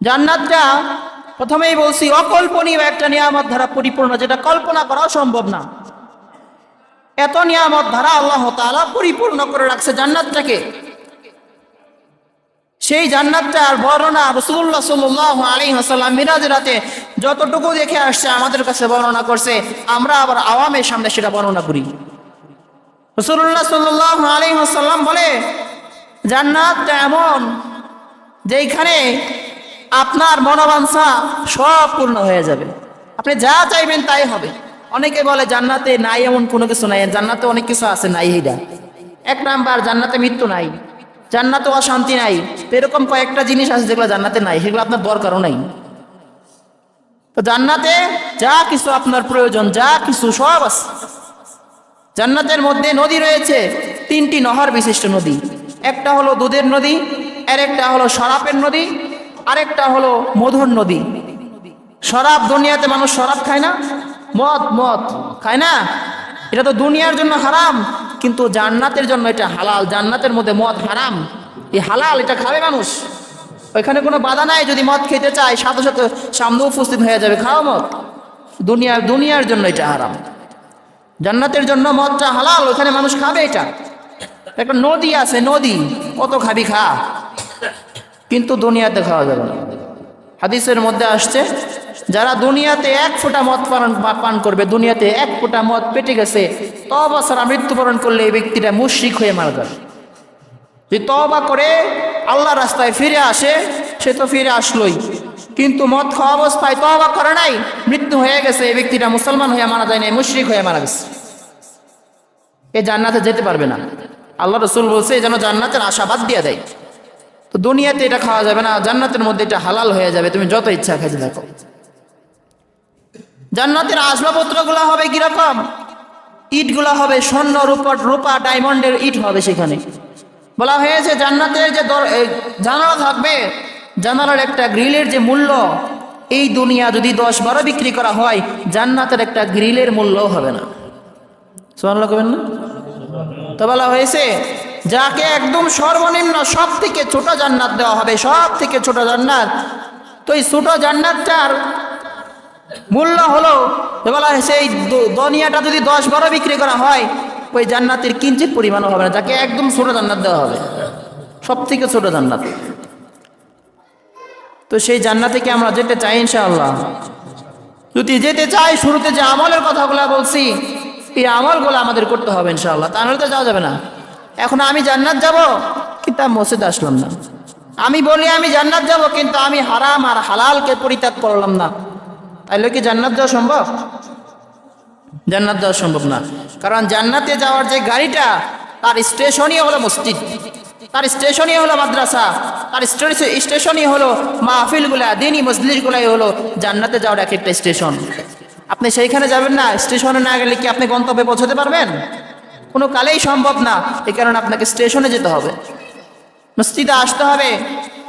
জান্নাতটা প্রথমেই বলছি, অকল্পনীয় একটা নিয়ামত ধারা পরিপূর্ণ, যেটা কল্পনা করা সম্ভব না। এত নিয়ামত ধারা আল্লাহ তাআলা পরিপূর্ণ করে রাখছে জান্নাতটাকে। সেই জান্নাতটার বর্ণনা রসুল্লাহ সাল্লাহ আলী হাসাল্লাম মিরাজ রাতে যতটুকু দেখে আসছে আমাদের কাছে বর্ণনা করছে, আমরা আবার আওয়ামের সামনে সেটা বর্ণনা করি। রসুল্লাহ সাল্লাহ আলী হাসাল্লাম বলে, জান্নাতটা এমন যেইখানে আপনার মনোবাঞ্ছা সব পূর্ণ হয়ে যাবে। আপনি যা চাইবেন তাই হবে। অনেকে বলে, জান্নাতে নাই এমন কোনো কিছু নাই। জান্নাতে অনেক কিছু আছে, নাই এইটা এক নাম্বার, জান্নাতে মৃত্যু নাই। জান্নাতে অশান্তি নাই। এরকম কয়েকটা জিনিস আছে যেগুলো জান্নাতে নাই, সেগুলো আপনার দরকারও নাই। তো জান্নাতে যা কিছু আপনার প্রয়োজন, যা কিছু সব আছে। জান্নাতের মধ্যে নদী রয়েছে, তিনটি নহর বিশিষ্ট নদী। একটা হলো দুধের নদী আর একটা হলো শরাবের নদী, আরেকটা হলো মধুর নদী। শরাব দুনিয়াতে মানুষ শরাব খায় না, মদ মদ খায় না। এটা তো দুনিয়ার জন্য হারাম, কিন্তু জান্নাতের জন্য এটা হালাল। জান্নাতের মধ্যে মদ হারাম। এই হালাল, এটা খাবে মানুষ। ওইখানে কোনো বাধা নাই, যদি মদ খেতে চায়, সাথে সাথে সামনে উপস্থিত হয়ে যাবে, খাও মদ। দুনিয়ার দুনিয়ার জন্য এটা হারাম। জান্নাতের জন্য মদটা হালাল ওখানে মানুষ খাবে এটা। একটা নদী আছে, নদী। কত খাবি খা। কিন্তু দুনিয়াতে খাওয়া যাবে না। হাদিসের মধ্যে আসছে, যারা দুনিয়াতে এক ফোঁটা মদ পান করবে, দুনিয়াতে এক ফোঁটা মদ পেটে গেছে তবা সারা মৃত্যুবরণ করলে এই ব্যক্তিটা মুশ্রিক হয়ে মারা যাবে। যদি তবা করে আল্লাহ রাস্তায় ফিরে আসে, সে তো ফিরে আসলোই। কিন্তু মদ খাওয়া অবস্থায় তবা করে নাই, মৃত্যু হয়ে গেছে, এই ব্যক্তিটা মুসলমান হয়ে মারা যায় নাই, মুশ্রিক হয়ে মারা গেছে। এ জান্নাতে যেতে পারবে না। আল্লাহ রসুল বলছে, যেন জান্নাতের আশাবাদ দিয়ে দেয়। তো দুনিয়াতে এটা খাওয়া যাবে না, জান্নাতের মধ্যে এটা হালাল হয়ে যাবে, তুমি যত ইচ্ছা খেতে থাকো। জান্নাতের আসবাবপত্রগুলো হবে কীরকম? ইটগুলো হবে স্বর্ণ রূপা রূপা, ডায়মন্ডের ইট হবে সেখানে। বলা হয়েছে জান্নাতের যে জানালা থাকবে, জানালার একটা গ্রিলের যে মূল্য, এই দুনিয়া যদি দশ বারো বিক্রি করা হয়, জান্নাতের একটা গ্রিলের মূল্য হবে না। কবেন না? তো বলা হয়েছে যাকে একদম সর্বনিম্ন সব থেকে ছোট জান্নাত দেওয়া হবে সব থেকে ছোট জান্নাত। তো এই ছোট জান্নাতটার মূল্য হলো বলা হয়েছে এই দু- দুনিয়াটা যদি দশ বারো বিক্রি করা হয়, ওই জান্নাতের কিঞ্চিত পরিমাণও হবে না। যাকে একদম ছোট জান্নাত দেওয়া হবে সব থেকে ছোট জান্নাত। তো সেই জান্নাতে কি আমরা যেতে চাই ইনশাআল্লাহ? যদি যেতে চাই, শুরুতে যে আমলের কথাগুলো বলছি, এই আমলগুলো আমাদের করতে হবে ইনশাআল্লাহ। তাহলে তো যাওয়া যাবে না। এখন আমি জান্নাত যাব? কিন্তু আমি মসজিদ আসলাম না। আমি বলি আমি জান্নাত যাব কিন্তু আমি হারাম আর হালালকে পরিত্যাগ করলাম না। তাইলে কি জান্নাত যাওয়া সম্ভব? জান্নাত যাওয়া সম্ভব না। কারণ জান্নাতে যাওয়ার যে গাড়িটা তার স্টেশনই হলো মসজিদ। তার স্টেশনই হলো মাদ্রাসা। তার স্টেশনই হলো মাহফিলগুলা দিনই মসজিদগুলাই হলো জান্নাতে যাওয়ার এক একটা স্টেশন। আপনি সেইখানে যাবেন না স্টেশনে না গেলে কি আপনি গন্তব্যে পৌঁছতে পারবেন? কোনো কালেই সম্ভব না এই কারণে আপনাকে স্টেশনে যেতে হবে। মসজিদে আসতে হবে,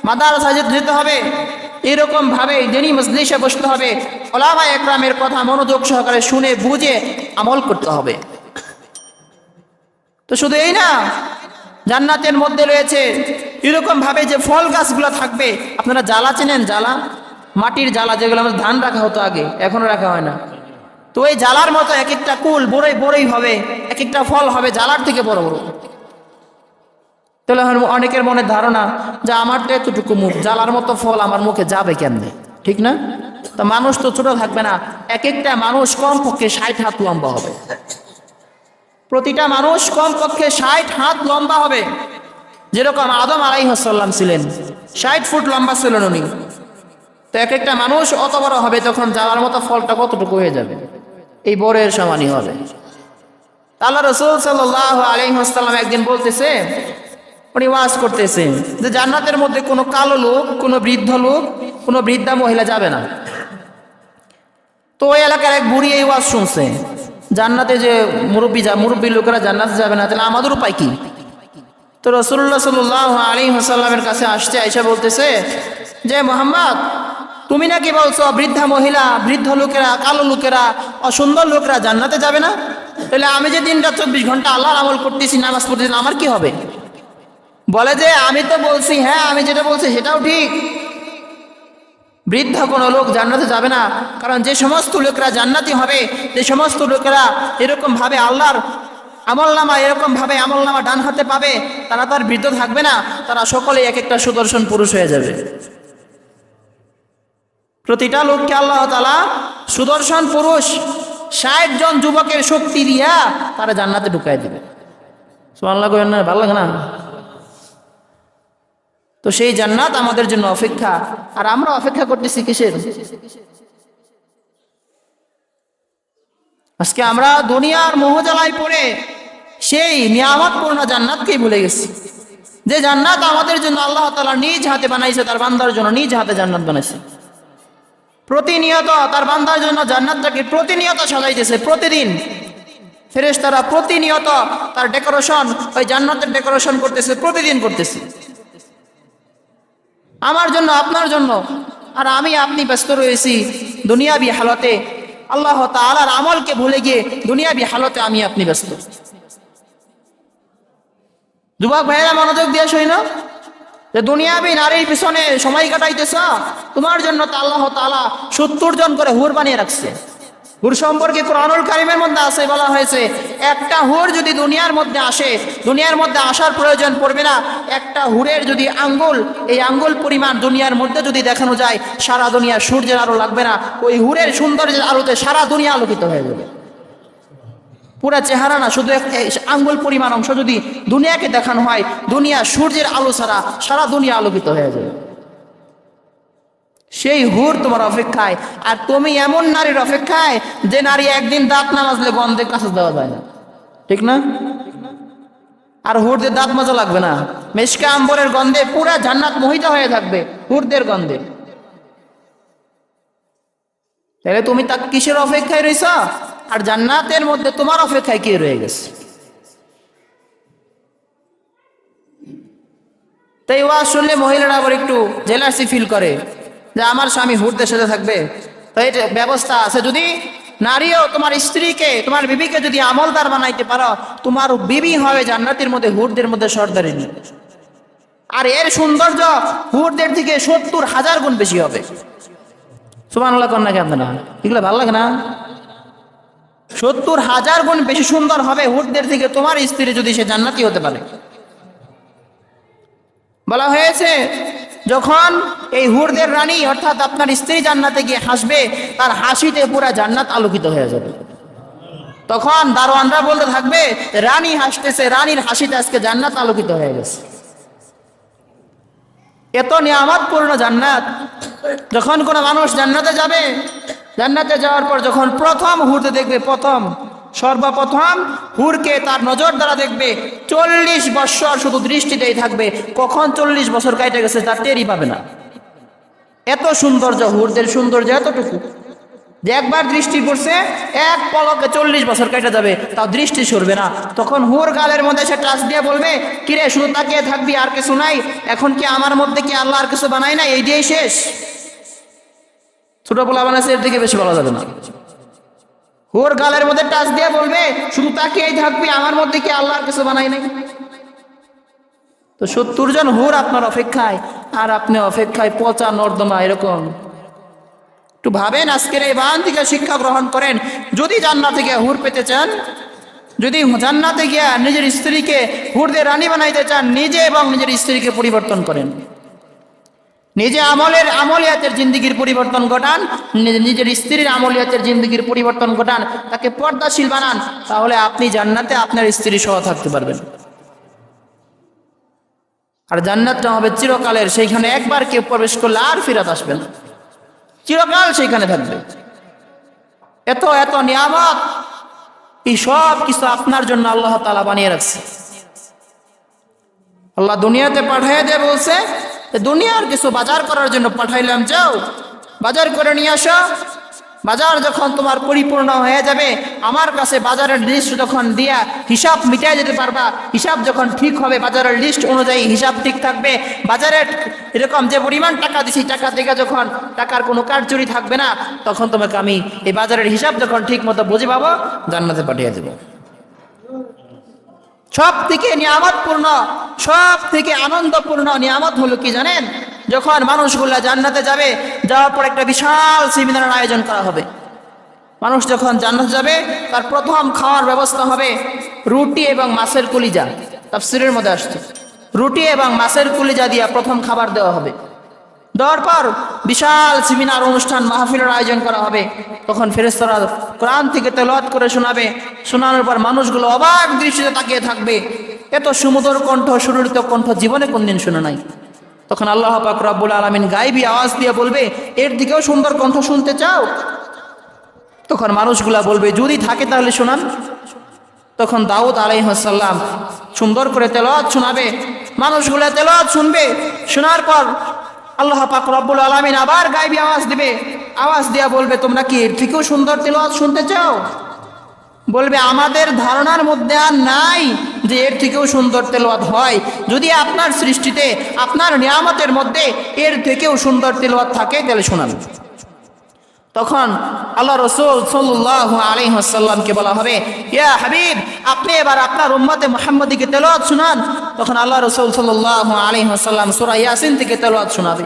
মাদারসায় যেতে হবে এরকম ভাবে দিনই মসজিদে বসতে হবে, ওলামা একরামের কথা মনোযোগ সহকারে শুনে বুঝে আমল করতে হবে। তো শুধু এই না, জান্নাতের মধ্যে রয়েছে এরকম ভাবে যে ফল গাছগুলো থাকবে, আপনারা জ্বালা চেনেন? জ্বালা? মাটির জ্বালা যেগুলো আমাদের ধান রাখা হতো আগে, এখনও রাখা হয় না। তো ওই জ্বালার মতো এক একটা কুল বড়ই বড়ই হবে। এক একটা ফল হবে জ্বালার থেকে বড় বড়। তাহলে অনেকের মনে ধারণা যে আমার তো এতটুকু মুখ, জ্বালার মতো ফল আমার মুখে যাবে কেমনে? ঠিক না? তো মানুষ তো ছোট থাকবে না এক একটা মানুষ কমপক্ষে ষাট হাত লম্বা হবে। প্রতিটা মানুষ কমপক্ষে ষাট হাত লম্বা হবে। যেরকম আদম আলাই হাসাল্লাম ছিলেন, ষাট ফুট লম্বা ছিলেন উনি। তো এক একটা মানুষ অত বড় হবে, তখন জ্বালার মতো ফলটা কতটুকু হয়ে যাবে? এই বরের সমানই হবে। আল্লাহ রসুল সাল্লাহ আলহিহাস্লাম একদিন বলতেছে, উনি ওয়াজ করতেছেন যে জান্নাতের মধ্যে কোনো কালো লোক, কোনো বৃদ্ধ লোক, কোনো বৃদ্ধা মহিলা যাবে না। তো ওই এলাকার এক বুড়ি এই ওয়াজ শুনছে, জান্নাতে যে মুরব্বী যা, মুরব্বী লোকেরা জান্নাতে যাবে না, তাহলে আমাদের উপায় কি? তো রসুল্লাহ সাল্লাহ আলী হাসাল্লামের কাছে আসছে, আইসা বলতেছে যে, মোহাম্মদ, তুমি নাকি বলছো বৃদ্ধা মহিলা, বৃদ্ধ লোকেরা, কালো লোকেরা, অসুন্দর লোকেরা জান্নাতে যাবে না? তাহলে আমি যে দিনটা চব্বিশ ঘণ্টা আল্লাহর আমল করতেছি, নামাজ পড়তেছি, আমার কি হবে? বলে যে, আমি তো বলছি হ্যাঁ আমি যেটা বলছি সেটাও ঠিক। বৃদ্ধ কোনো লোক জান্নাতে যাবে না, কারণ যে সমস্ত লোকেরা জান্নাতি হবে, যে সমস্ত লোকেরা এরকম ভাবে আল্লাহর আমল নামা এরকম ভাবে আমল নামা ডান হাতে পাবে, তারা তার বৃদ্ধ থাকবে না, তারা সকলে এক একটা সুদর্শন পুরুষ হয়ে যাবে। প্রতিটা লোককে আল্লাহ তালা সুদর্শন পুরুষ ষাট জন যুবকের শক্তি দিয়া তারা জান্নাতে ঢুকাই দিবে। না, ভালো লাগে না? তো সেই জান্নাত আমাদের জন্য অপেক্ষা। আর আমরা অপেক্ষা করতেছি কিসের? আজকে আমরা দুনিয়ার মোহজালায় পড়ে সেই নিয়ামতপূর্ণ জান্নাতকেই ভুলে গেছি। যে জান্নাত আমাদের জন্য আল্লাহ তালা নিজ হাতে বানাইছে, তার বান্দার জন্য নিজ হাতে জান্নাত বানাইছে। প্রতিনিয়ত তার বান্দার জন্য জান্নাতটাকে প্রতিনিয়ত সাজাইতেছে, প্রতিদিন। ফেরেশতারা প্রতিনিয়ত তার ডেকোরেশন ওই জান্নাতের ডেকোরেশন করতেছে, প্রতিদিন করতেছে। আমার জন্য, আপনার জন্য, আর আমি আপনি ব্যস্ত রয়েছি দুনিয়াবি হালতে। আল্লাহ তালার আমলকে ভুলে গিয়ে দুনিয়াবি হালতে আমি আপনি ব্যস্ত। যুবক ভাইয়েরা মনোযোগ দিয়ে শোই না যে দুনিয়াবি নারীর পিছনে সময় কাটাইতেছ, তোমার জন্য তো আল্লাহ তালা সত্তর জন করে হুর বানিয়ে রাখছে। হুর সম্পর্কে কোরআনুল কারিমের মধ্যে আছে, বলা হয়েছে, একটা হুর যদি দুনিয়ার মধ্যে আসে, দুনিয়ার মধ্যে আসার প্রয়োজন পড়বে না। একটা হুরের যদি আঙ্গুল, এই আঙ্গুল পরিমাণ দুনিয়ার মধ্যে যদি দেখানো যায়, সারা দুনিয়া সূর্যের আলো লাগবে না। ওই হুরের সৌন্দর্যের আলোতে সারা দুনিয়া আলোকিত হয়ে যাবে। পুরা চেহারা না, শুধু আঙ্গুল পরিমাণ অংশ যদি দুনিয়াকে দেখানো হয়, দুনিয়া সূর্যের আলো ছাড়া সারা দুনিয়া আলোকিত হয়ে যাবে। সেই হুর তোমার অপেক্ষায়। আর তুমি এমন নারীর অপেক্ষায় যে নারী একদিন দাঁত না মাজলে গন্ধে কাছে দেওয়া যায় না। ঠিক না? আর হুরদের দাঁত মাজা লাগবে না। মেশকা আম্বরের গন্ধে পুরা জান্নাত মোহিত হয়ে থাকবে, হুরদের গন্ধে। তাহলে তুমি তা কিসের অপেক্ষায় রয়েছ আর জান্নাতের মধ্যে তোমার অপেক্ষায় কি রয়ে গেছে? তাই ওয়াজ শুনলে মহিলারা আবার একটু জেলাসি ফিল করে যে আমার স্বামী হুরদের সাথে থাকবে। তো এটা ব্যবস্থা আছে, যদি নারীও তোমার স্ত্রীকে, তোমার বিবিকে যদি আমলদার বানাইতে পারো, তোমার বিবি হবে জান্নাতের মধ্যে, হুরদের মধ্যে সর্দারিনী আর এর সৌন্দর্য হুরদের থেকে সত্তর হাজার গুণ বেশি হবে। সুমান আল্লাহ কেন না? এগুলো ভালো লাগে না? সত্তর হাজার গুণ বেশি সুন্দর হবে হুটদের থেকে তোমার স্ত্রী যদি সে জান্নাতি হতে পারে। বলা হয়েছে, যখন এই হুরদের রানী অর্থাৎ আপনার স্ত্রী জান্নাতে গিয়ে হাসবে, তার হাসিতে পুরা জান্নাত আলোকিত হয়ে যাবে। তখন দারোয়ানরা বলতে থাকবে, রানী হাসতেছে, রানীর হাসিতে আজকে জান্নাত আলোকিত হয়ে গেছে। এত নিয়ামতপূর্ণ জান্নাত। যখন কোনো মানুষ জান্নাতে যাবে, জান্নাতে যাওয়ার পর যখন প্রথম হুরতে দেখবে, প্রথম, সর্বপ্রথম হুরকে তার নজর দ্বারা দেখবে, চল্লিশ বৎসর শুধু দৃষ্টিতেই থাকবে, কখন চল্লিশ বছর কাটে গেছে তার টেরই পাবে না। এত সৌন্দর্য হুরদের সৌন্দর্য এতটুকু যে একবার দৃষ্টি পড়ছে, এক পলকে চল্লিশ বছর কেটে যাবে, তাও দৃষ্টি সরবে না। তখন হুর গালের মধ্যে সে টাচ দিয়ে বলবে, কিরে, শুধু তাকিয়ে থাকবি, আর কিছু নাই? এখন কি আমার মধ্যে কি আল্লাহ আর কিছু বানাই না এই দিয়েই শেষ। ছোট পোলা বানাইছে, এর দিকে বেশি বলা যাবে না। হুর গালের মধ্যে টাচ দিয়ে বলবে, শুধু তাকিয়েই থাকবি, আমার মধ্যে কি আল্লাহ আর কিছু বানাই নাই? তো সত্তর জন হুর আপনার অপেক্ষায়, আর আপনি অপেক্ষায় পচা নর্দমা এরকম। একটু ভাবেন, আজকের এই বান থেকে শিক্ষা গ্রহণ করেন। যদি জান্নাত থেকে হুর পেতে চান, যদি জান্নাতে গিয়া নিজের স্ত্রীকে হুরদের রানী বানাইতে চান, নিজে এবং নিজের স্ত্রীকে পরিবর্তন করেন। নিজে আমলের আমলিয়াতের জিন্দগির পরিবর্তন ঘটান নিজের স্ত্রীর আমলিয়াতের জিন্দগির পরিবর্তন ঘটান, তাকে পর্দাশীল বানান, তাহলে আপনি জান্নাতে আপনার স্ত্রী সহ থাকতে পারবেন। আর জান্নাতটা হবে চিরকালের, সেইখানে একবার কেউ প্রবেশ করলে আর ফিরাত আসবে না। চিরকাল সেইখানে থাকবে। এত এত নিয়ামত, এই সব কিছু আপনার জন্য আল্লাহ তালা বানিয়ে রাখছে। আল্লাহ দুনিয়াতে পাঠিয়ে দিয়ে বলছে দুনিয়ার কিছু বাজার করার জন্য পাঠাইলাম, যাও। বাজার করে নিয়ে আসো। বাজার যখন তোমার পরিপূর্ণ হয়ে যাবে, আমার কাছে বাজারের লিস্ট যখন দিয়া হিসাব মিটাই যেতে পারবা। হিসাব যখন ঠিক হবে, বাজারের লিস্ট অনুযায়ী হিসাব ঠিক থাকবে। বাজারের এরকম যে পরিমাণ টাকা দিছি, টাকা থেকে যখন টাকার কোনো কারচুরি থাকবে না, তখন তোমাকে আমি এই বাজারের হিসাব যখন ঠিক মতো বুঝে পাবো, জান্নাতে পাঠিয়ে দেবো। সব থেকে নিয়ামতপূর্ণ, সব থেকে আনন্দপূর্ণ নিয়ামত হলো কি জানেন? যখন মানুষগুলা জান্নাতে যাবে, যাওয়ার পর একটা বিশাল সেমিনারের আয়োজন করা হবে। মানুষ যখন জান্নাত যাবে, তার প্রথম খাওয়ার ব্যবস্থা হবে রুটি এবং মাছের কলিজা। তাফসিরের মধ্যে আসছে। রুটি এবং মাছের কলিজা দিয়ে প্রথম খাবার দেওয়া হবে। দেওয়ার পর বিশাল সেমিনার অনুষ্ঠান মাহফিলের আয়োজন করা হবে। তখন ফেরেস্তরা কোরআন থেকে তেলাওয়াত করে শোনাবে। শোনানোর পর মানুষগুলো অবাক দৃষ্টিতে তাকিয়ে থাকবে। এত সুমধুর কণ্ঠ, সুরলিত কণ্ঠ জীবনে কোনদিন শুনে নাই। তখন আল্লাহ পাক রব্বুল আলমিন গাইবি আওয়াজ দিয়ে বলবে, এর দিকেও সুন্দর কণ্ঠ শুনতে চাও? তখন মানুষগুলা বলবে, যদি থাকে তাহলে শোনান। তখন দাউদ আলাইহাসাল্লাম সুন্দর করে তেলাওয়াত শোনাবে। মানুষগুলা তেলাওয়াত শুনবে। শোনার পর আল্লাহ পাক রব্বুল আলমিন আবার গাইবি আওয়াজ দিবে। আওয়াজ দেয়া বলবে, তোমরা কি এর থেকেও সুন্দর তেলাওয়াত শুনতে চাও? বলবে, আমাদের ধারণার মধ্যে আর নাই যে এর থেকেও সুন্দর তেলোয়াত হয়। যদি আপনার সৃষ্টিতে, আপনার নিয়ামতের মধ্যে এর থেকেও সুন্দর তেলোয়াত থাকে, তাহলে শোনান। তখন আল্লাহ রসুল সাল্লাহ আলহিহাসাল্লামকে বলা হবে, ইয়া হাবিব, আপনি এবার আপনার উম্মতে মোহাম্মদীকে তেলোয়াত শুনান। তখন আল্লাহ রসুল সাল্লাহ আলহিহাসাল্লাম সুরা ইয়াসিন থেকে তেলাওয়াত শোনাবে।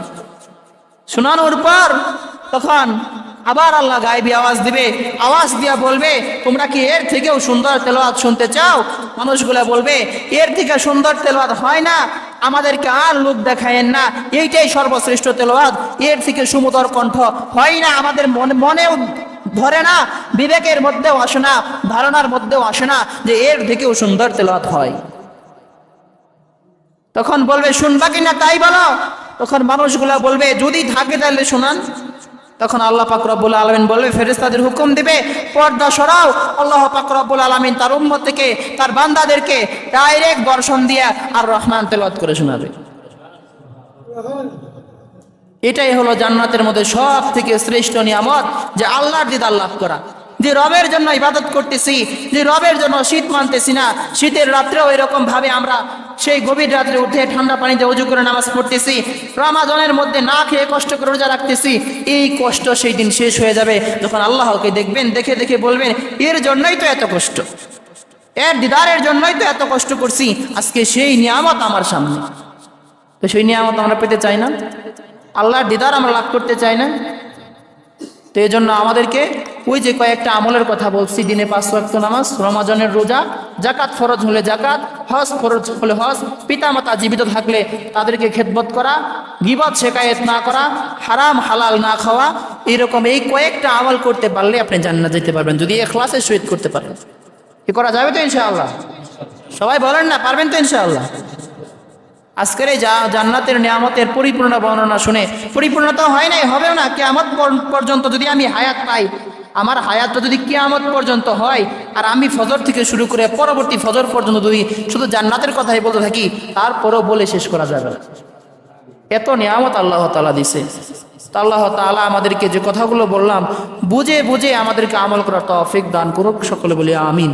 শোনানোর পর তখন আবার আল্লাহ গায়েবী আওয়াজ দিবে, আওয়াজ দিয়া বলবে, তোমরা কি এর থেকেও সুন্দর তেলাওয়াত শুনতে চাও? মানুষগুলা বলবে, এর থেকে সুন্দর তেলোয়াত হয় না আমাদেরকে আর লোক দেখায়েন না। এইটাই সর্বশ্রেষ্ঠ তেলাওয়াত। এর থেকে সুমতর কণ্ঠ হয় না, আমাদের মনে মনেও ধরে না, বিবেকের মধ্যেও আসে না, ধারণার মধ্যেও আসে না যে এর থেকেও সুন্দর তেলাওয়াত হয়। তখন বলবে, শুনবা কিনা তাই বলো? তখন মানুষগুলা বলবে, যদি থাকে তাহলে শোনান। তখন আল্লাহ পাক রব্বুল আলমিন বলবে ফেরেস্তাদের হুকুম দিবে, পর্দা সরাও। আল্লাহ পাক রব্বুল আলমিন তার উম্মত থেকে তার বান্দাদেরকে ডাইরেক্ট দর্শন দিয়ে আর রহমান তেলাওয়াত করে শোনাবে। এটাই হলো জান্নাতের মধ্যে সব থেকে শ্রেষ্ঠ নিয়ামত যে আল্লাহর দিদার লাভ করা। যে রবের জন্য ইবাদত করতেছি, যে রবের জন্য শীত মানতেছি না, শীতের রাত্রেও এরকম ভাবে আমরা সেই গভীর রাত্রে উঠে ঠান্ডা পানিতে উজু করে নামাজ পড়তেছি। রমাজনের মধ্যে না খেয়ে কষ্ট করে রোজা রাখতেছি। এই কষ্ট সেই দিন শেষ হয়ে যাবে যখন আল্লাহকে দেখবেন, দেখে দেখে বলবেন, এর জন্যই তো এত কষ্ট। এর দিদারের জন্যই তো এত কষ্ট করছি। আজকে সেই নিয়ামত আমার সামনে। তো সেই নিয়ামত আমরা পেতে চাই না। আল্লাহর দিদার আমরা লাভ করতে চাই না। তো এই জন্য আমাদেরকে ওই যে কয়েকটা আমলের কথা বলছি, দিনে পাঁচ ওয়াক্ত নামাজ, রমাজনের রোজা জাকাত ফরজ হলে জাকাত হজ ফরজ হলে হজ, পিতামাতা জীবিত থাকলে তাদেরকে খেদমত করা, গিবত শেখায়ত না করা, হারাম, হালাল না খাওয়া, এরকম এই কয়েকটা আমল করতে পারলে আপনি জান্নাত যেতে পারবেন, যদি এখলাসের সহিত করতে পারেন। কি করা যাবে তো ইনশাআল্লাহ? সবাই বলেন না, পারবেন তো ইনশাআল্লাহ? আজকের এই যা জান্নাতের নিয়ামতের পরিপূর্ণ বর্ণনা শুনে পরিপূর্ণতা হয় নাই, হবেও না পর- পর্যন্ত যদি আমি হায়াত পাই আমার হায়াতটা যদি কেয়ামত পর্যন্ত হয়, আর আমি ফজর থেকে শুরু করে পরবর্তী ফজর পর্যন্ত যদি শুধু জান্নাতের কথাই বলতে থাকি, তারপরও বলে শেষ করা যাবে না। এত নিয়ামত আল্লাহ তালা দিছে। তো আল্লাহ তালা আমাদেরকে যে কথাগুলো বললাম, বুঝে বুঝে আমাদেরকে আমল করা তফিক দান করুক। সকলে বলি আমিন।